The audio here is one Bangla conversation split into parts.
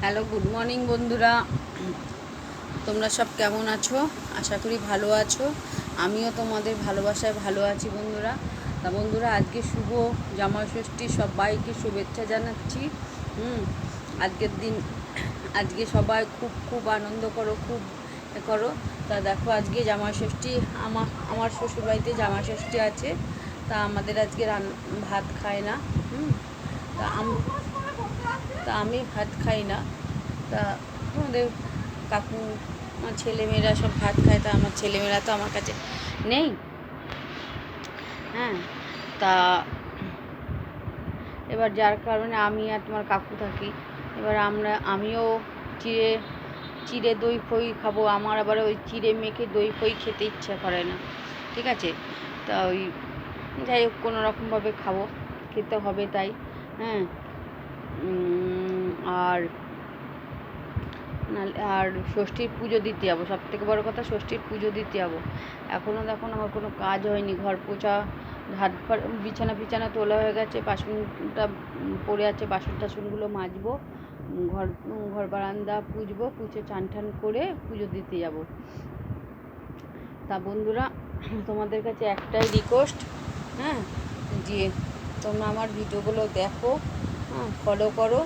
হ্যালো, গুড মর্নিং বন্ধুরা। তোমরা সব কেমন আছো? আশা করি ভালো আছো। আমিও তোমাদের ভালোবাসায় ভালো আছি বন্ধুরা। তা বন্ধুরা, আজকে শুভ জামাই ষষ্ঠী সবাইকে শুভেচ্ছা জানাচ্ছি। হুম, আজকের দিন, আজকে সবাই খুব খুব আনন্দ করো, খুব করো। তা দেখো, আজকে জামাই ষষ্ঠী আমার আমার শ্বশুরবাড়িতে জামাই ষষ্ঠী আছে। তা আমাদের আজকে রান, ভাত খায় না। হুম, তা তা আমি ভাত খাই না। তা আমাদের কাকু, আমার ছেলেমেয়েরা সব ভাত খায়, তা আমার ছেলেমেয়েরা তো আমার কাছে নেই। হ্যাঁ তা এবার যার কারণে আমি আর তোমার কাকু থাকি। এবার আমরা, আমিও চিড়ে চিড়ে দই ফই খাব। আমার আবার ওই চিড়ে মেখে দই ফই খেতে ইচ্ছা করে না। ঠিক আছে? তা ওই যাই হোক, কোনো রকমভাবে খাব। খেতে হবে তাই। হ্যাঁ আর আর ষষ্ঠীর পুজো দিতে যাব। সব থেকে বড়ো কথা ষষ্ঠীর পুজো দিতে যাব। এখনও দেখো আমার কোনো কাজ হয়নি। ঘর পোছা হাত বিছানা বিছানা তোলা হয়ে গেছে, বাসনটা পড়ে আছে, বাসন টাসনগুলো মাজবো, ঘর ঘর বারান্দা পুজবো পুছে চান টান করে পুজো দিতে যাব। তা বন্ধুরা, তোমাদের কাছে একটাই রিকোয়েস্ট হ্যাঁ? যে তোমরা আমার ভিডিওগুলো দেখো ফলো করো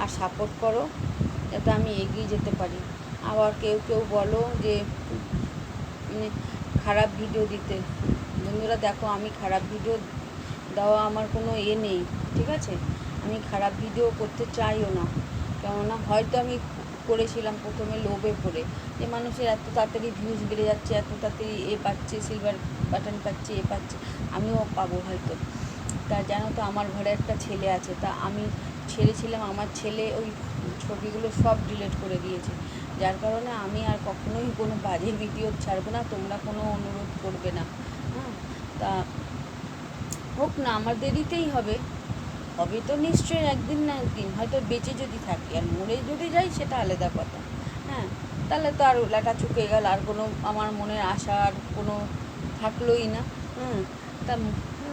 আর সাপোর্ট করো যাতে আমি এগিয়ে যেতে পারি। আবার কেউ কেউ বলো যে মানে খারাপ ভিডিও দিতে। বন্ধুরা দেখো, আমি খারাপ ভিডিও দেওয়া আমার কোনো এ নেই, ঠিক আছে? আমি খারাপ ভিডিও করতে চাইও না। কেননা হয়তো আমি করেছিলাম প্রথমে লোভে পড়ে। যে মানুষের এত তাড়াতাড়ি ভিউজ বেড়ে যাচ্ছে, এত তাড়াতাড়ি এ পাচ্ছে সিলভার বাটন পাচ্ছে, এ পাচ্ছে, আমিও পাবো হয়তো। তা জানো তো, আমার ঘরে একটা ছেলে আছে, তা আমি ছেড়েছিলাম আমার ছেলে ওই ছবিগুলো সব ডিলিট করে দিয়েছে। যার কারণে আমি আর কখনোই কোনো বাজে ভিডিও ছাড়বো না, তোমরা কোনো অনুরোধ করবে না। হ্যাঁ তা হোক না, আমার দেরিতেই হবে। হবে তো নিশ্চয়ই একদিন না একদিন, হয়তো বেঁচে যদি থাকি, আর মরে যদি যাই সেটা আলাদা কথা। হ্যাঁ তাহলে তো আর লেটা চুকে গেল, আর কোনো আমার মনের আশা আর কোনো থাকলোই না। হুম তা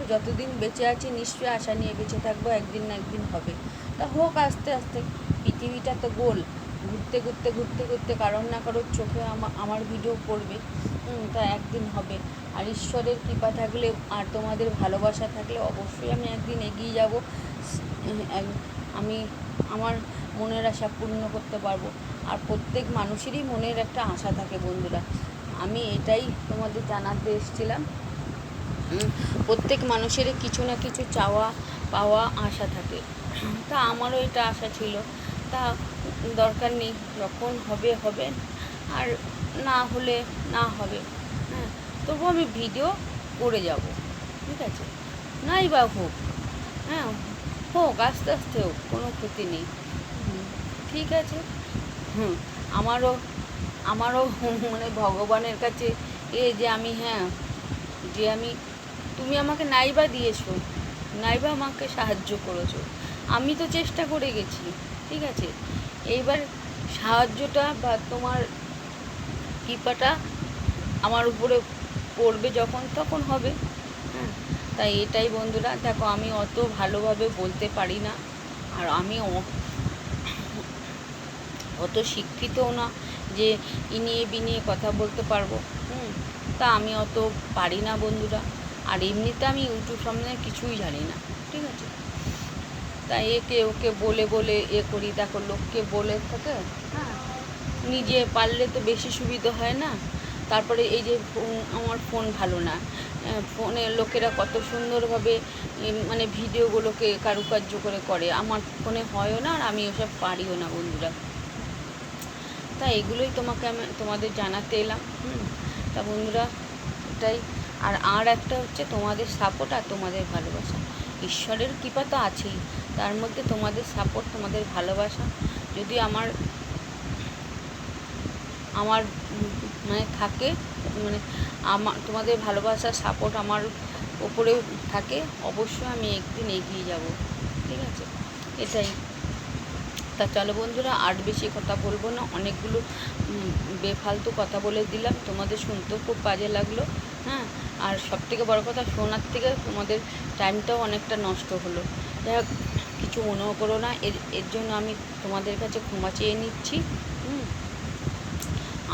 যতদিন বেঁচে আছি, নিশ্চয়ই আশা নিয়ে বেঁচে থাকব, একদিন না একদিন হবে। তা হোক, আস্তে আস্তে। পৃথিবীটা তো গোল। ঘুরতে ঘুরতে ঘুরতে ঘুরতে কারোর না কারোর চোখে আমা- আমার ভিডিও পড়বে। তা একদিন হবে। আর ঈশ্বরের কৃপা থাকলে আর তোমাদের ভালোবাসা থাকলে অবশ্যই আমি একদিন এগিয়ে যাব। আমি আমার মনের আশা পূর্ণ করতে পারব। আর প্রত্যেক মানুষেরই মনের একটা আশা থাকে বন্ধুরা। আমি এটাই তোমাদের জানাতে এসেছিলাম। প্রত্যেক মানুষের কিছু না কিছু চাওয়া, পাওয়া, আশা থাকে। তা আমারও এটা আশা ছিল। তা দরকার নেই, যখন হবে হবে। আর না হলে না হবে। হ্যাঁ তবু আমি ভিডিও করে যাব। ঠিক আছে? নাই বা হোক। হ্যাঁ হোক, আস্তে আস্তে হোক, কোনো ক্ষতি নেই। ঠিক আছে? হুম, আমারও আমারও মানে ভগবানের কাছে এ যে আমি হ্যাঁ যে আমি তুমি আমাকে নাইবা দিয়েছ, নাইবা আমাকে সাহায্য করেছ। আমি তো চেষ্টা করে গেছি, ঠিক আছে? এইবার সাহায্যটা বা তোমার কৃপাটা আমার উপরে পড়বে যখন তখন হবে। হ্যাঁ তাই এটাই বন্ধুরা, দেখো আমি অত ভালোভাবে বলতে পারি না, আর আমি অত শিক্ষিতও না যে ইনিয়ে বিনিয়ে কথা বলতে পারব। হুম, তা আমি অত পারি না বন্ধুরা। আর এমনিতে আমি ইউটিউব সম্বন্ধে কিছুই জানি না, ঠিক আছে? তাই একে ওকে বলে বলে এ করি দেখো লোককে বলে থাকে হ্যাঁ? নিজে পারলে তো বেশি সুবিধা হয় না। তারপরে এই যে আমার ফোন ভালো না। ফোনে লোকেরা কত সুন্দরভাবে মানে ভিডিওগুলোকে কারুকার্য করে করে। আমার ফোনে হয়ও না আর আমি ওসব পারিও না বন্ধুরা। তা এগুলোই তোমাকে আমি তোমাদের জানাতে এলাম, হুম? তা বন্ধুরা, এটাই। আর আর একটা হচ্ছে তোমাদের সাপোর্ট আর তোমাদের ভালোবাসা। ঈশ্বরের কৃপা তো আছেই, তার মধ্যে তোমাদের সাপোর্ট তোমাদের ভালোবাসা। যদি আমার আমার মানে থাকে মানে আমার, তোমাদের ভালোবাসা সাপোর্ট আমার ওপরে থাকে, অবশ্যই আমি একদিন এগিয়ে যাব। ঠিক আছে? এটাই। তা চলো বন্ধুরা, আর বেশি কথা বলব না। অনেকগুলো বেফালতু কথা বলে দিলাম। তোমাদের শুনতেও খুব বাজে লাগল হ্যাঁ? আর সব থেকে বড় কথা, শোনার থেকে তোমাদের টাইমটাও অনেকটা নষ্ট হলো। যাই কিছু মনেও করো না। এর এর জন্য আমি তোমাদের কাছে ক্ষমা চেয়ে নিচ্ছি।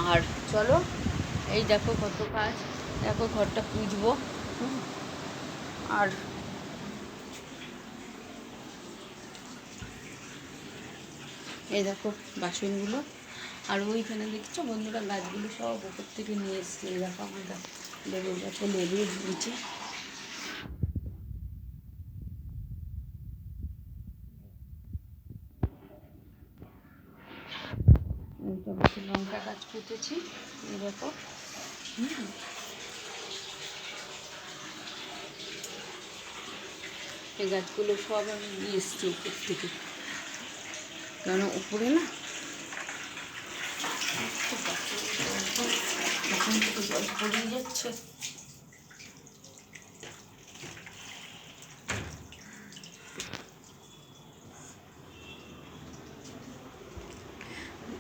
আর চলো, এই দেখো কত কাজ। দেখো ঘরটা পুজবো। আর এই দেখো বাসনগুলো। আর ওইখানে দেখছ বন্ধুরা গাছগুলো সব ওপর থেকে নিয়ে এসছে, এই দেখো আমার লেবু গাছে লেবু নিচে। লঙ্কা গাছ পুঁতেছি, এই দেখো। এই গাছগুলো সব আমি নিয়ে এসছি উপর থেকে। কারণ উপরে না?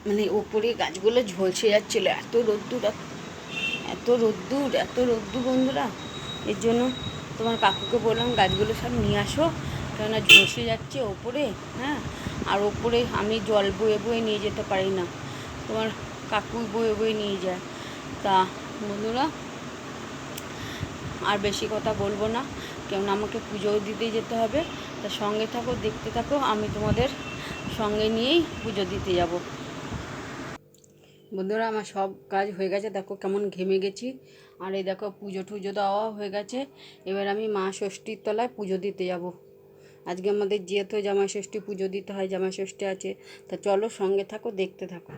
মানে ওপরে গাছগুলো ঝলসে যাচ্ছিল, এত রোদ্দুর এত রোদ্দুর এত রোদ্দুর বন্ধুরা। এর জন্য তোমার কাকুকে বললাম, গাছগুলো সব নিয়ে আসো, কেননা ঝলসে যাচ্ছে ওপরে হ্যাঁ? আর ওপরে আমি জল বয়ে বয়ে নিয়ে যেতে পারি না। তোমার কাকু বয়ে বয়ে নিয়ে যায়। তা বন্ধুরা, আর বেশি কথা বলব না। কেননা আমাকে পুজো দিতে যেতে হবে। তা সঙ্গে থাকো, দেখতে থাকো, আমি তোমাদের সঙ্গে নিয়েই পুজো দিতে যাব। বন্ধুরা, আমার সব কাজ হয়ে গেছে। দেখো কেমন ঘেমে গেছি। আর এই দেখো পুজো টুজো দেওয়া হয়ে গেছে। এবার আমি মা ষষ্ঠীর তলায় পুজো দিতে যাব। আজকে আমাদের যেহেতু জামাই ষষ্ঠী পুজো দিতে হয় জামাই ষষ্ঠী আছে, তা চলো সঙ্গে থাকো, দেখতে থাকো।